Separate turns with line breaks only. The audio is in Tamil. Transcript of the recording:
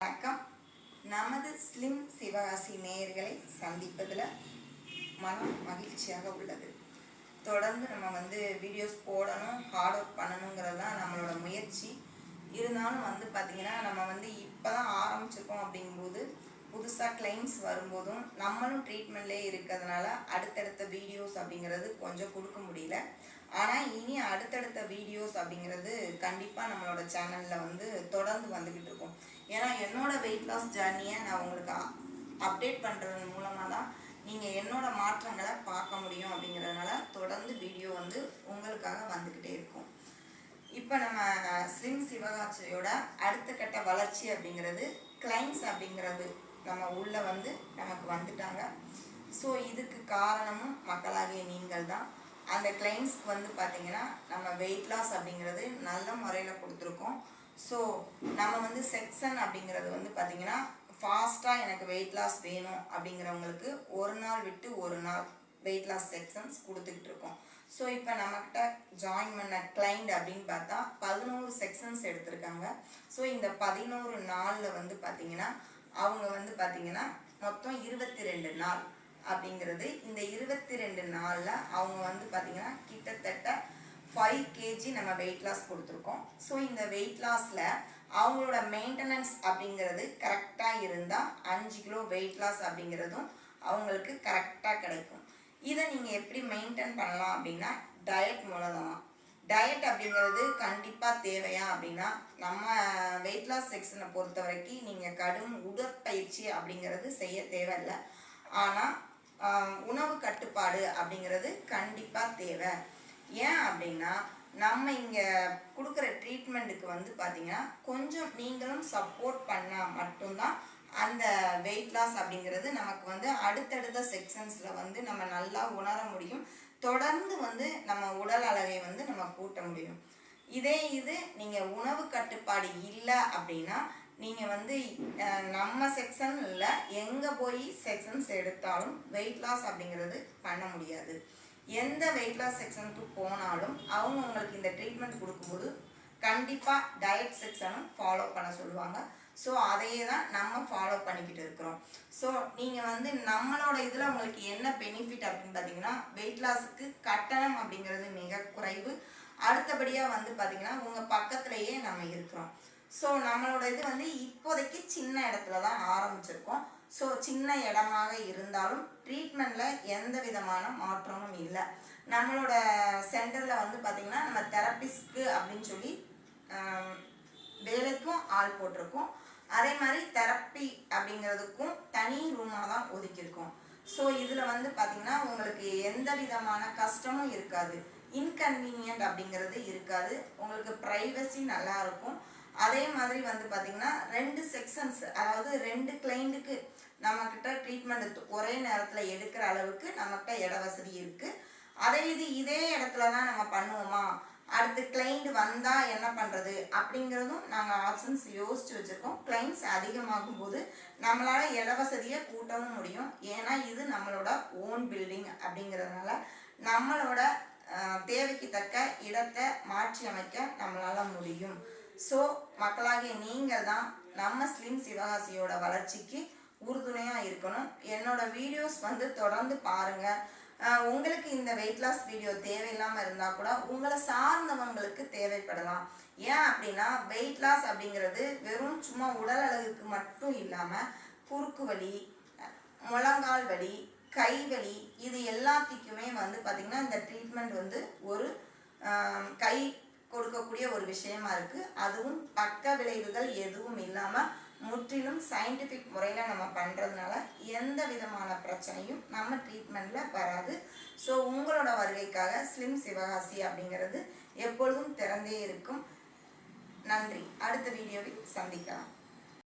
வணக்கம். நமது ஸ்லிம் சிவகாசி நேயர்களை சந்திப்பதில் மனம் மகிழ்ச்சியாக உள்ளது. தொடர்ந்து நம்ம வந்து வீடியோஸ் போடணும் ஹார்ட் ஒர்க் பண்ணணுங்கிறது தான் நம்மளோட முயற்சி. இருந்தாலும் வந்து பார்த்திங்கன்னா நம்ம வந்து இப்போ தான் ஆரம்பிச்சிருக்கோம் அப்படிங்கும்போது புதுசாக கிளைண்ட்ஸ் வரும்போதும் நம்மளும் ட்ரீட்மெண்ட்லேயே இருக்கிறதுனால அடுத்தடுத்த வீடியோஸ் அப்படிங்கிறது கொஞ்சம் கொடுக்க முடியல. ஆனால் இனி அடுத்தடுத்த வீடியோஸ் அப்படிங்கிறது கண்டிப்பாக நம்மளோட சேனலில் வந்து தொடர்ந்து வந்துக்கிட்டு இருக்கும். ஏன்னா என்னோட வெயிட் லாஸ் ஜேர்னியை நான் உங்களுக்கு அப்டேட் பண்ணுறது மூலமாக தான் நீங்கள் என்னோட மாற்றங்களை பார்க்க முடியும் அப்படிங்கிறதுனால தொடர்ந்து வீடியோ வந்து உங்களுக்காக வந்துக்கிட்டே இருக்கும். இப்போ நம்ம ஸ்லிம் சிவகாட்சியோட அடுத்த கட்ட வளர்ச்சி அப்படிங்கிறது கிளைம்ஸ் அப்படிங்கிறது நம்ம உள்ள வந்து நமக்கு வந்துட்டாங்க. ஸோ இதுக்கு காரணமும் மக்களாகிய நீங்கள் தான் அந்த கிளைண்ட்ஸ்க்கு வந்து பார்த்தீங்கன்னா நம்ம வெயிட் லாஸ் அப்படிங்கிறது நல்ல முறையில் கொடுத்துருக்கோம். ஸோ நம்ம வந்து செக்ஷன் அப்படிங்கிறது வந்து பார்த்தீங்கன்னா ஃபாஸ்ட்டாக எனக்கு வெயிட் லாஸ் வேணும் அப்படிங்கிறவங்களுக்கு ஒரு நாள் விட்டு ஒரு நாள் வெயிட் லாஸ் செக்ஷன்ஸ் கொடுத்துக்கிட்டு இருக்கோம். ஸோ இப்போ நம்மக்கிட்ட ஜாயின் பண்ண கிளைண்ட் அப்படின்னு பார்த்தா பதினோரு செக்ஷன்ஸ் எடுத்திருக்காங்க. ஸோ இந்த பதினோரு நாளில் வந்து பார்த்தீங்கன்னா அவங்க வந்து பார்த்தீங்கன்னா மொத்தம் இருபத்தி ரெண்டு நாள் அப்படிங்கிறது. இந்த இருபத்தி ரெண்டு நாளில் அவங்க வந்து பார்த்தீங்கன்னா கிட்டத்தட்ட ஃபைவ் கேஜி நம்ம வெயிட் லாஸ் கொடுத்துருக்கோம். ஸோ இந்த வெயிட் லாஸில் அவங்களோட மெயின்டெனன்ஸ் அப்படிங்கிறது கரெக்டாக இருந்தால் அஞ்சு கிலோ வெயிட் லாஸ் அப்படிங்கிறதும் அவங்களுக்கு கரெக்டாக கிடைக்கும். இதை நீங்கள் எப்படி மெயின்டைன் பண்ணலாம் அப்படின்னா டயட் மூலமாக டயட் அப்படிங்கிறது கண்டிப்பாக தேவையா? அப்படின்னா நம்ம வெயிட் லாஸ் செக்ஷனை பொறுத்த வரைக்கும் நீங்கள் கடும் உடற்பயிற்சி அப்படிங்கிறது செய்ய தேவையில்லை. ஆனால் உணவு கட்டுப்பாடு அப்படிங்கிறது கண்டிப்பாக தேவை. ஏன் அப்படின்னா நம்ம இங்கே கொடுக்குற ட்ரீட்மெண்ட்டுக்கு வந்து பார்த்தீங்கன்னா கொஞ்சம் நீங்களும் சப்போர்ட் பண்ணால் மட்டும்தான் அந்த வெயிட் லாஸ் அப்படிங்கிறது நமக்கு வந்து அடுத்தடுத்த செக்ஷன்ஸில் வந்து நம்ம நல்லா உணர முடியும். தொடர்ந்து வந்து நம்ம உடல் அழகை வந்து நம்ம கூட்ட முடியும். இதே இது நீங்கள் உணவு கட்டுப்பாடு இல்லை அப்படின்னா நீங்கள் வந்து நம்ம செக்ஷன் இல்லை எங்கே போய் செக்ஷன்ஸ் எடுத்தாலும் வெயிட் லாஸ் அப்படிங்கிறது பண்ண முடியாது. எந்த வெயிட் லாஸ் செக்ஷனுக்கு போனாலும் அவங்க உங்களுக்கு இந்த ட்ரீட்மெண்ட் கொடுக்கும்போது கண்டிப்பாக டயட் செக்ஷனும் ஃபாலோ பண்ண சொல்லுவாங்க. ஸோ அதையே தான் நம்ம ஃபாலோ பண்ணிக்கிட்டு இருக்கிறோம். ஸோ நீங்கள் வந்து நம்மளோட இதில் உங்களுக்கு என்ன பெனிஃபிட் அப்படின்னு பார்த்தீங்கன்னா வெயிட் லாஸுக்கு கட்டணம் அப்படிங்கிறது மிக குறைவு. அடுத்தபடியாக வந்து பார்த்தீங்கன்னா உங்கள் பக்கத்துலேயே நம்ம இருக்கிறோம். ஸோ நம்மளோட இது வந்து இப்போதைக்கு சின்ன இடத்துல தான் ஆரம்பிச்சிருக்கோம். ஸோ சின்ன இடமாக இருந்தாலும் ட்ரீட்மெண்ட்டில் எந்த விதமான மாற்றமும் இல்லை. நம்மளோட சென்டரில் வந்து பார்த்திங்கன்னா நம்ம தெரப்பிஸ்க்கு அப்படின்னு சொல்லி ஹால் ஆள் போட்டிருக்கோம். அதே மாதிரி தெரப்பி அப்படிங்கிறதுக்கும் தனி ரூமாக தான் ஒதுக்கியிருக்கோம். ஸோ இதில் வந்து பார்த்திங்கன்னா உங்களுக்கு எந்த விதமான கஷ்டமும் இருக்காது. இன்கன்வீனியன்ட் அப்படிங்கிறது இருக்காது. உங்களுக்கு ப்ரைவசி நல்லா இருக்கும். அதே மாதிரி வந்து பார்த்திங்கன்னா ரெண்டு செக்ஷன்ஸ் அதாவது ரெண்டு கிளைண்ட்டுக்கு நம்மக்கிட்ட ட்ரீட்மெண்ட் ஒரே நேரத்தில் எடுக்கிற அளவுக்கு நம்மக்கிட்ட இட வசதி இருக்குது அதே இது இதே இடத்துல தான் நம்ம பண்ணுவோமா? அடுத்து கிளைண்ட் வந்தால் என்ன பண்ணுறது அப்படிங்கிறதும் நாங்கள் ஆப்ஷன்ஸ் யோசித்து வச்சுருக்கோம். கிளைண்ட்ஸ் அதிகமாகும் போது நம்மளால் இட வசதியை கூட்டவும் முடியும். ஏன்னா இது நம்மளோட ஓன் பில்டிங் அப்படிங்கிறதுனால நம்மளோட தேவைக்கு தக்க இடத்தை மாற்றி அமைக்க நம்மளால் முடியும். ஸோ மக்களாகிய நீங்கள் தான் நம்ம ஸ்லிம் சிவகாசியோட வளர்ச்சிக்கு உறுதுணையாக இருக்கணும். என்னோட வீடியோஸ் வந்து தொடர்ந்து பாருங்கள் உங்களுக்கு இந்த வெயிட் லாஸ் வீடியோ தேவையில்லாமல் இருந்தால் கூட உங்களை சார்ந்தவங்களுக்கு தேவைப்படலாம். ஏன் அப்படின்னா வெயிட் லாஸ் அப்படிங்கிறது வெறும் சும்மா உடல் அழகுக்கு மட்டும் இல்லாமல் குறுக்கு வலி முழங்கால் வலி கை வலி இது எல்லாத்துக்குமே வந்து பார்த்திங்கன்னா இந்த ட்ரீட்மெண்ட் வந்து ஒரு கை கொடுக்கக்கூடிய ஒரு விஷயமா இருக்குது அதுவும் பக்க விளைவுகள் எதுவும் இல்லாமல் முற்றிலும் சயின்டிஃபிக் முறையில் நம்ம பண்ணுறதுனால எந்த விதமான பிரச்சனையும் நம்ம ட்ரீட்மெண்ட்டில் வராது. ஸோ உங்களோட வருகைக்காக ஸ்லிம் சிவகாசி அப்படிங்கிறது எப்பொழுதும் திறந்தே இருக்கும். நன்றி. அடுத்த வீடியோவில் சந்திக்கலாம்.